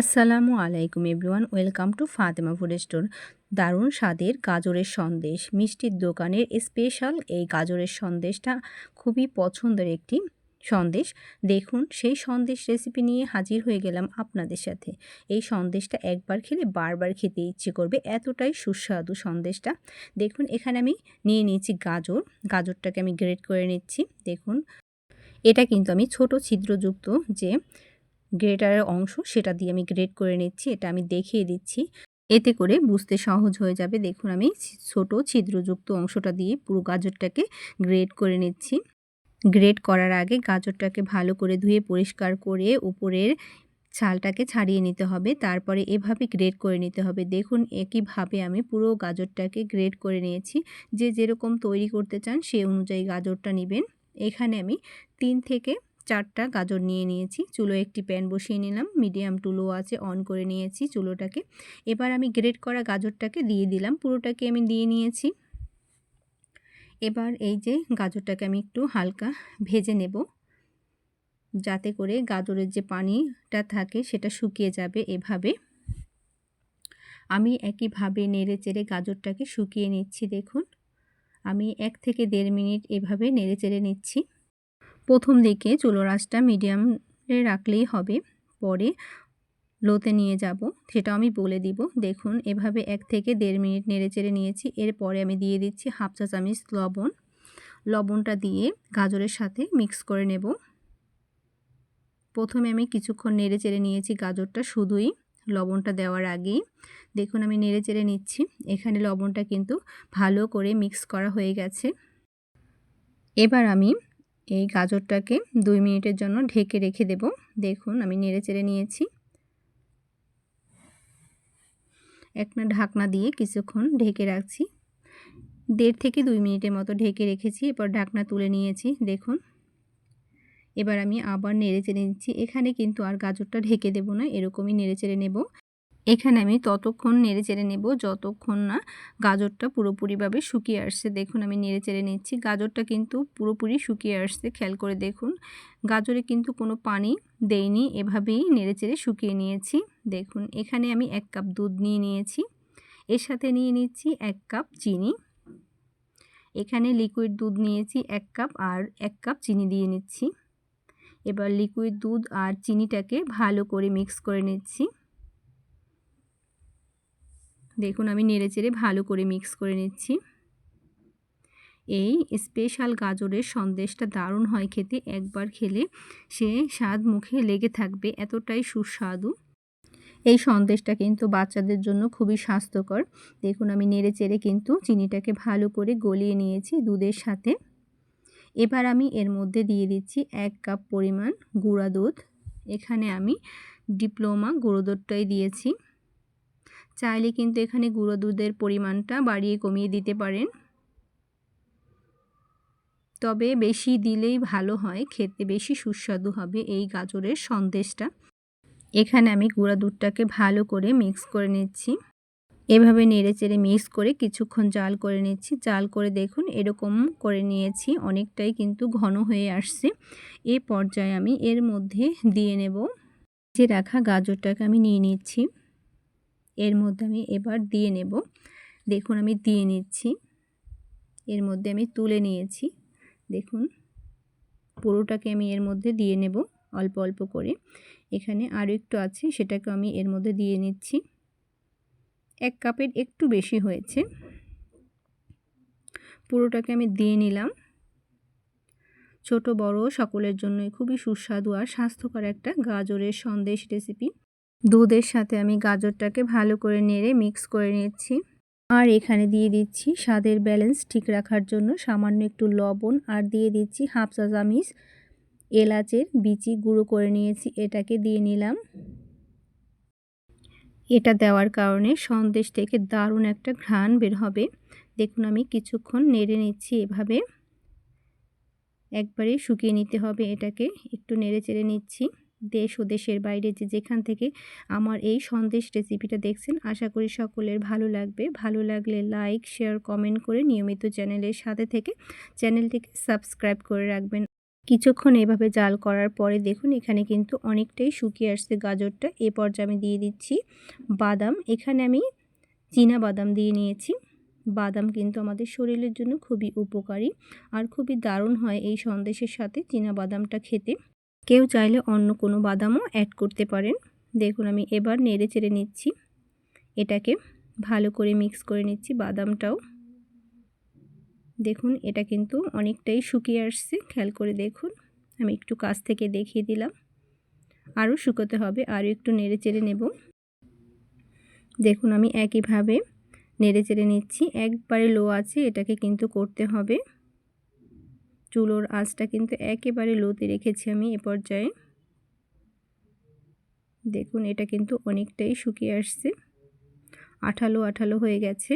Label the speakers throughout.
Speaker 1: আসসালামু আলাইকুম everyone, welcome to Fatema food store. দারুণ স্বাদের গাজরের সন্দেশ, মিষ্টির দোকানের স্পেশাল এই গাজরের সন্দেশটা খুবই পছন্দের একটি সন্দেশ। দেখুন, সেই সন্দেশ রেসিপি নিয়ে হাজির হয়ে গেলাম আপনাদের সাথে। এই সন্দেশটা একবার খেলে বারবার খেতে ইচ্ছে করবে, এতটাই সুস্বাদু সন্দেশটা। দেখুন, এখানে আমি নিয়ে নিয়েছি গাজর। গাজরটাকে আমি গ্রেট করে নিচ্ছি। দেখুন, এটা কিন্তু আমি ছোট ছিদ্রযুক্ত যে গ্রেটারের অংশ সেটা দিয়ে আমি গ্রেট করে নিচ্ছি, এটা আমি দেখিয়ে দিচ্ছি। এতে করে বুঝতে সহজ হয়ে যাবে। দেখুন, আমি ছোট ছিদ্রযুক্ত অংশটা দিয়ে পুরো গাজরটাকে গ্রেট করে নিচ্ছি। গ্রেট করার আগে গাজরটাকে ভালো করে ধুয়ে পরিষ্কার করে উপরের ছালটাকে ছাড়িয়ে নিতে হবে। তারপরে এভাবে গ্রেট করে নিতে হবে। দেখুন, একইভাবে আমি পুরো গাজরটাকে গ্রেট করে নিয়েছি। যে যেরকম তৈরি করতে চান সে অনুযায়ী গাজরটা নেবেন। এখানে আমি তিন থেকে চারটা গাজর নিয়ে নিয়েছি। চুলো একটি প্যান বসিয়ে নিলাম, মিডিয়াম টুলো আছে, অন করে নিয়েছি চুলোটাকে। এবার আমি গ্রেট করা গাজরটাকে দিয়ে দিলাম, পুরোটাকে আমি দিয়ে নিয়েছি। এবার এই যে গাজরটাকে আমি একটু হালকা ভেজে নেব, যাতে করে গাজরের যে পানিটা থাকে সেটা শুকিয়ে যাবে এভাবে। আমি একইভাবে নেড়ে চেড়ে গাজরটাকে শুকিয়ে নিচ্ছি, দেখুন। আমি এক থেকে দেড় মিনিট এভাবে নেড়ে চেড়ে নিচ্ছি। প্রথম দিকে চুলো রাসটা মিডিয়ামে রাখলেই হবে, পরে লোতে নিয়ে যাব। সেটা আমি বলে দিব। দেখুন, এভাবে এক থেকে দেড় মিনিট নেড়ে চেড়ে নিয়েছি। এরপরে আমি দিয়ে দিচ্ছি হাফ চা চামিচ লবণ। লবণটা দিয়ে গাজরের সাথে মিক্স করে নেব। প্রথমে আমি কিছুক্ষণ নেড়ে চেড়ে নিয়েছি গাজরটা, শুধুই লবণটা দেওয়ার আগেই। দেখুন, আমি নেড়ে চেড়ে নিচ্ছি। এখানে লবণটা কিন্তু ভালো করে মিক্স করা হয়ে গেছে। এবার আমি এই গাজরটাকে দুই মিনিটের জন্য ঢেকে রেখে দেব। দেখুন, আমি নেড়ে চেড়ে নিয়েছি। একটা ঢাকনা দিয়ে কিছুক্ষণ ঢেকে রাখছি। দেড় থেকে দুই মিনিটের মতো ঢেকে রেখেছি, এরপর ঢাকনা তুলে নিয়েছি। দেখুন, এবার আমি আবার নেড়ে চেড়ে নিচ্ছি। এখানে কিন্তু আর গাজরটা ঢেকে দেব না, এরকমই নেড়ে চেড়ে নেব। এখানে আমি ততক্ষণ নেড়ে চেড়ে নেব, যতক্ষণ না গাজরটা পুরোপুরিভাবে শুকিয়ে আসছে। দেখুন, আমি নেড়ে চেড়ে নিচ্ছি। গাজরটা কিন্তু পুরোপুরি শুকিয়ে আসছে, খেয়াল করে দেখুন। গাজরে কিন্তু কোনো পানি দেইনি, এভাবেই নেড়ে চেড়ে শুকিয়ে নিয়েছি। দেখুন, এখানে আমি এক কাপ দুধ নিয়ে নিয়েছি। এর সাথে নিয়ে নিচ্ছি এক কাপ চিনি। এখানে লিকুইড দুধ নিয়েছি এক কাপ আর এক কাপ চিনি দিয়ে নিচ্ছি। এবার লিকুইড দুধ আর চিনিটাকে ভালো করে মিক্স করে নিচ্ছি। দেখুন আমি নেড়ে চেড়ে ভালো করে মিক্স করে নিচ্ছি। এই স্পেশাল গাজরের সন্দেশটা দারুণ হয় খেতে, একবার খেলে সে স্বাদ মুখে লেগে থাকবে, এতটাই সুস্বাদু। এই সন্দেশটা কিন্তু বাচ্চাদের জন্য খুবই স্বাস্থ্যকর। দেখুন আমি নেড়ে চেড়ে কিন্তু চিনিটাকে ভালো করে গলিয়ে নিয়েছি দুধের সাথে। এবার আমি এর মধ্যে দিয়ে দিচ্ছি এক কাপ পরিমাণ গুঁড়া দুধ। এখানে আমি ডিপ্লোমা গুঁড়ো দুধটাই দিয়েছি। চাইলে কিন্তু এখানে গুঁড়ো দুধের পরিমাণটা বাড়িয়ে কমিয়ে দিতে পারেন। তবে বেশি দিলেই ভালো হয়, খেতে বেশি সুস্বাদু হবে এই গাজরের সন্দেশটা। এখানে আমি গুঁড়া দুধটাকে ভালো করে মিক্স করে নিচ্ছি। এভাবে নেড়ে চেড়ে মিক্স করে কিছুক্ষণ জাল করে নিচ্ছি। জাল করে দেখুন, এরকম করে নিয়েছি, অনেকটাই কিন্তু ঘন হয়ে আসছে। এ পর্যায়ে আমি এর মধ্যে দিয়ে নেব। যে রাখা গাজরটাকে আমি নিয়ে নিচ্ছি। এর মধ্যে আমি এবার দিয়ে নেব। দেখুন, আমি দিয়ে নিচ্ছি। এর মধ্যে আমি তুলে নিয়েছি। দেখুন, পুরোটাকে আমি এর মধ্যে দিয়ে নেব অল্প অল্প করে। এখানে আরও একটু আছে, সেটাকে আমি এর মধ্যে দিয়ে নিচ্ছি। এক কাপের একটু বেশি হয়েছে। পুরোটাকে আমি দিয়ে নিলাম। ছোট, বড় সকলের জন্যই খুবই সুস্বাদু আর স্বাস্থ্যকর একটা গাজরের সন্দেশ রেসিপি দুধের সাথে আমি গাজরটাকে ভালো করে নেড়ে মিক্স করে নিচ্ছি। আর এখানে দিয়ে দিচ্ছি স্বাদের ব্যালেন্স ঠিক রাখার জন্য সামান্য একটু লবণ আর দিয়ে দিচ্ছি হাফ চামিচ এলাচের বিচি গুঁড়ো করে নিয়েছি, এটাকে দিয়ে নিলাম। এটা দেওয়ার কারণে সন্দেশ থেকে দারুণ একটা ঘ্রাণ বের হবে। দেখুন আমি কিছুক্ষণ নেড়ে নিচ্ছি এভাবে। একবারে শুকিয়ে নিতে হবে এটাকে, একটু নেড়ে চেড়ে নিচ্ছি। দেশ ও দেশের বাইরে যে যেখান থেকে আমার এই সন্দেশ রেসিপিটা দেখছেন, আশা করি সকলের ভালো লাগবে। ভালো লাগলে লাইক শেয়ার কমেন্ট করে নিয়মিত চ্যানেলের সাথে থেকে চ্যানেলটিকে সাবস্ক্রাইব করে রাখবেন। কিছুক্ষণ এভাবে জাল করার পরে দেখুন, এখানে কিন্তু অনেকটাই শুকিয়ে আসছে গাজরটা। এ পর্যায়ে আমি দিয়ে দিচ্ছি বাদাম। এখানে আমি চীনা বাদাম দিয়ে নিয়েছি। বাদাম কিন্তু আমাদের শরীরের জন্য খুবই উপকারী। আর খুবই দারুণ হয় এই সন্দেশের সাথে চীনা বাদামটা খেতে। কেউ চাইলে অন্য কোনো বাদামও অ্যাড করতে পারেন। দেখুন, আমি এবার নেড়ে চেড়ে নিচ্ছি। এটাকে ভালো করে মিক্স করে নিচ্ছি বাদামটাও। দেখুন, এটা কিন্তু অনেকটাই শুকিয়ে আসছে। খেয়াল করে দেখুন, আমি একটু কাছ থেকে দেখিয়ে দিলাম। আরও শুকোতে হবে, আরও একটু নেড়ে চেড়ে নেব। দেখুন, আমি একইভাবে নেড়ে চেড়ে নিচ্ছি। একবারে লো আছে, এটাকে কিন্তু করতে হবে। চুলোর আঁচটা কিন্তু একেবারে লোতে রেখেছি আমি এ পর্যায়ে। দেখুন, এটা কিন্তু অনেকটাই শুকিয়ে আসছে। আঠালো আঠালো হয়ে গেছে।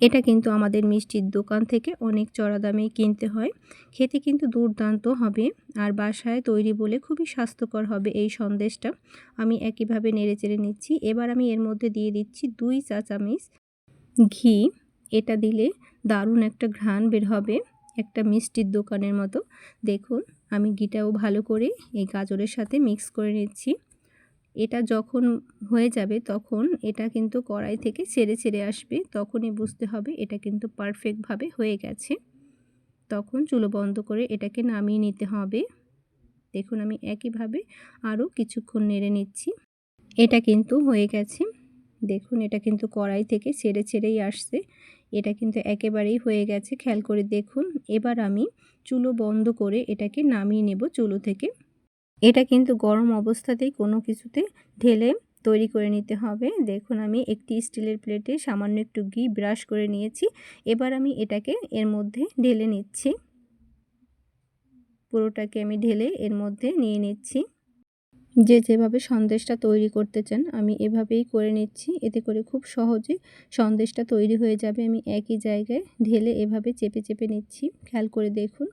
Speaker 1: এটা কিন্তু আমাদের মিষ্টির দোকান থেকে অনেক চড়া দামে কিনতে হয়। খেতে কিন্তু দুর্দান্ত হবে আর বাসায় তৈরি বলে খুবই স্বাস্থ্যকর হবে এই সন্দেশটা। আমি একইভাবে নেড়ে চেড়ে নিচ্ছি। এবার আমি এর মধ্যে দিয়ে দিচ্ছি দুই চা চামিচ ঘি। এটা দিলে দারুণ একটা ঘ্রাণ বের হবে। একটা মিষ্টির দোকানের মতো। দেখুন, আমি ঘিটাও ভালো করে এই গাজরের সাথে মিক্স করে নিচ্ছি। এটা যখন হয়ে যাবে তখন এটা কিন্তু কড়াই থেকে ছেড়ে ছেড়ে আসবে। তখনই বুঝতে হবে এটা কিন্তু পারফেক্টভাবে হয়ে গেছে। তখন চুলো বন্ধ করে এটাকে নামিয়ে নিতে হবে। দেখুন, আমি একইভাবে আরও কিছুক্ষণ নেড়ে নিচ্ছি। এটা কিন্তু হয়ে গেছে। দেখুন, এটা কিন্তু কড়াই থেকে ছেড়ে ছেড়েই আসছে। এটা কিন্তু একেবারেই হয়ে গেছে, খেয়াল করে দেখুন। এবার আমি চুলো বন্ধ করে এটাকে নামিয়ে নেব চুলো থেকে। এটা কিন্তু গরম অবস্থাতেই কোনো কিছুতে ঢেলে তৈরি করে নিতে হবে। দেখুন, আমি একটি স্টিলের প্লেটে সামান্য একটু ঘি ব্রাশ করে নিয়েছি। এবার আমি এটাকে এর মধ্যে ঢেলে নিচ্ছি। পুরোটাকে আমি ঢেলে এর মধ্যে নিয়ে নিচ্ছি। যে যেভাবে সন্দেশটা তৈরি করতে চান, আমি এভাবেই করে নিচ্ছি। এতে করে খুব সহজে সন্দেশটা তৈরি হয়ে যাবে। আমি একই জায়গায় ঢেলে এভাবে চেপে চেপে নিচ্ছি। খেয়াল করে দেখুন,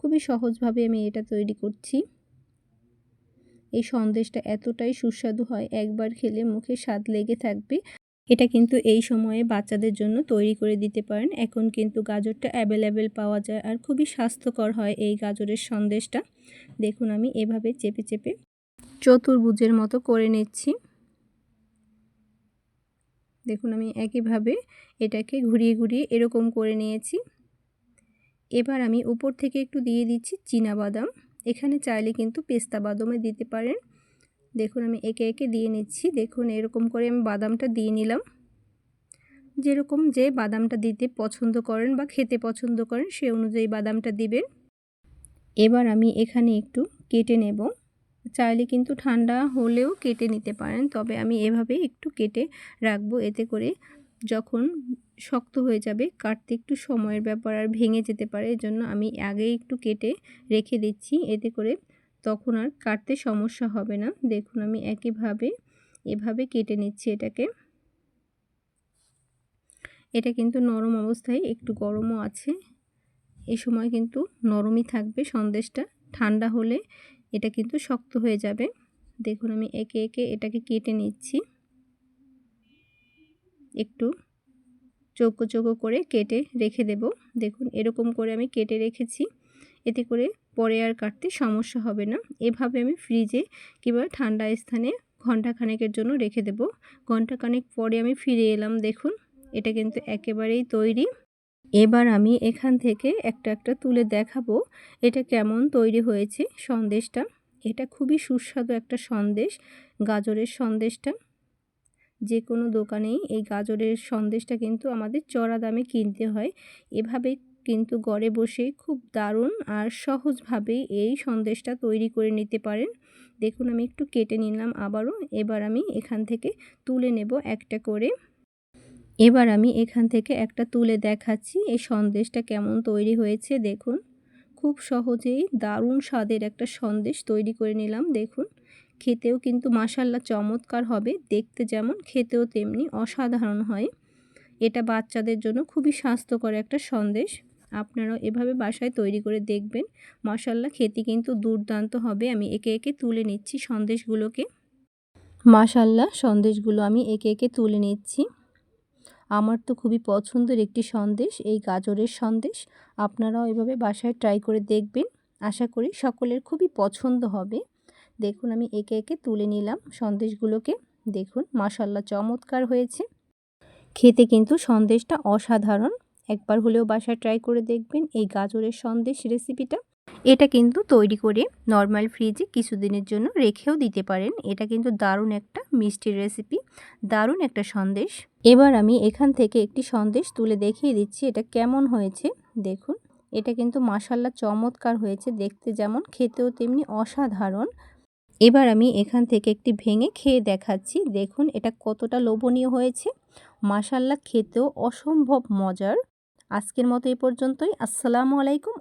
Speaker 1: খুবই সহজভাবে আমি এটা তৈরি করছি। এই সন্দেশটা এতটাই সুস্বাদু হয়, একবার খেলে মুখে স্বাদ লেগে থাকবে। এটা কিন্তু এই সময়ে বাচ্চাদের জন্য তৈরি করে দিতে পারেন। এখন কিন্তু গাজরটা অ্যাভেলেবেল পাওয়া যায় আর খুবই স্বাস্থ্যকর হয় এই গাজরের সন্দেশটা। দেখুন, আমি এভাবে চেপে চেপে চতুর্ভুজের মতো করে নিচ্ছি। দেখুন, আমি একইভাবে এটাকে ঘুরিয়ে ঘুরিয়ে এরকম করে নিয়েছি। এবার আমি উপর থেকে একটু দিয়ে দিচ্ছি বাদাম। এখানে চাইলে কিন্তু পেস্তা বাদামে দিতে পারেন। দেখুন, আমি একে একে দিয়ে নিচ্ছি। দেখুন, এরকম করে আমি বাদামটা দিয়ে নিলাম। যেরকম যে বাদামটা দিতে পছন্দ করেন বা খেতে পছন্দ করেন, সে অনুযায়ী বাদামটা দিবেন। এবার আমি এখানে একটু কেটে নেব। চাইলে কিন্তু ঠান্ডা হলেও কেটে নিতে পারেন। তবে আমি এভাবে একটু কেটে রাখব। এতে করে যখন শক্ত হয়ে যাবে, কাটতে একটু সময়ের ব্যাপার আর ভেঙে যেতে পারে। এজন্য আমি আগে একটু কেটে রেখে দিচ্ছি। এতে করে তখন আর কাটতে সমস্যা হবে না। দেখুন, আমি একইভাবে, এভাবে কেটে নিচ্ছি এটাকে। এটা কিন্তু নরম অবস্থায় একটু গরমও আছে। এ সময় কিন্তু নরমই থাকবে সন্দেশটা। ঠান্ডা হলে এটা কিন্তু শক্ত হয়ে যাবে। দেখুন আমি একে একে এটাকে কেটে নিচ্ছি। একটু চৌকো চৌকো করে কেটে রেখে দেব। দেখুন এরকম করে আমি কেটে রেখেছি। এতে করে পরে আর কাটতে সমস্যা হবে না। এভাবে আমি ফ্রিজে কিংবা ঠান্ডা স্থানে ঘণ্টা খানেকের জন্য রেখে দেব। ঘণ্টা খানেক পরে আমি ফিরে এলাম। দেখুন এটা কিন্তু একেবারেই তৈরি। এবার আমি এখান থেকে একটা একটা তুলে দেখাবো এটা কেমন তৈরি হয়েছে সন্দেশটা। এটা খুবই সুস্বাদু একটা সন্দেশ, গাজরের সন্দেশটা। যে কোনো দোকানেই এই গাজরের সন্দেশটা কিন্তু আমাদের চড়া দামে কিনতে হয়। এভাবে কিন্তু ঘরে বসে খুব দারুণ আর সহজভাবেই এই সন্দেশটা তৈরি করে নিতে পারেন। দেখুন আমি একটু কেটে নিলাম আবারও। এবার আমি এখান থেকে তুলে নেব একটা করে। এবার আমি এখান থেকে একটা তুলে দেখাচ্ছি এই সন্দেশটা কেমন তৈরি হয়েছে, দেখুন। খুব সহজেই দারুণ স্বাদের একটা সন্দেশ তৈরি করে নিলাম, দেখুন। খেতেও কিন্তু মাসাল্লা চমৎকার হবে, দেখতে যেমন, খেতেও তেমনি অসাধারণ হয়। এটা বাচ্চাদের জন্য খুবই স্বাস্থ্যকর একটা সন্দেশ। আপনারাও এভাবে বাসায় তৈরি করে দেখবেন। মশাল্লা খেতে কিন্তু দুর্দান্ত হবে। আমি একে একে তুলে নিচ্ছি সন্দেশগুলোকে। মাশাল্লাহ সন্দেশগুলো আমি একে একে তুলে নিচ্ছি। আমার তো খুবই পছন্দের একটি সন্দেশ, এই গাজরের সন্দেশ। আপনারাও এভাবে বাসায় ট্রাই করে দেখবেন। আশা করি সকলের খুবই পছন্দ হবে। দেখুন, আমি একে একে তুলে নিলাম সন্দেশগুলোকে। দেখুন মাসাল্লা চমৎকার হয়েছে। খেতে কিন্তু সন্দেশটা অসাধারণ। একবার হলেও বাসায় ট্রাই করে দেখবেন এই গাজরের সন্দেশ রেসিপিটা এটা কিন্তু তৈরি করে নর্মাল ফ্রিজে কিছুদিনের জন্য রেখেও দিতে পারেন। এটা কিন্তু দারুণ একটা মিষ্টির রেসিপি দারুণ একটা সন্দেশ। এবার আমি এখান থেকে একটি সন্দেশ তুলে দেখিয়ে দিচ্ছি এটা কেমন হয়েছে। দেখুন, এটা কিন্তু মাসাল্লা চমৎকার হয়েছে। দেখতে যেমন খেতেও তেমনি অসাধারণ। এবার আমি এখান থেকে একটি ভেঙে খেয়ে দেখাচ্ছি। দেখুন, এটা কতটা লোভনীয় হয়েছে। মাসাল্লা খেতেও অসম্ভব মজার। আজকের মতো এই পর্যন্তই। আসসালামু আলাইকুম।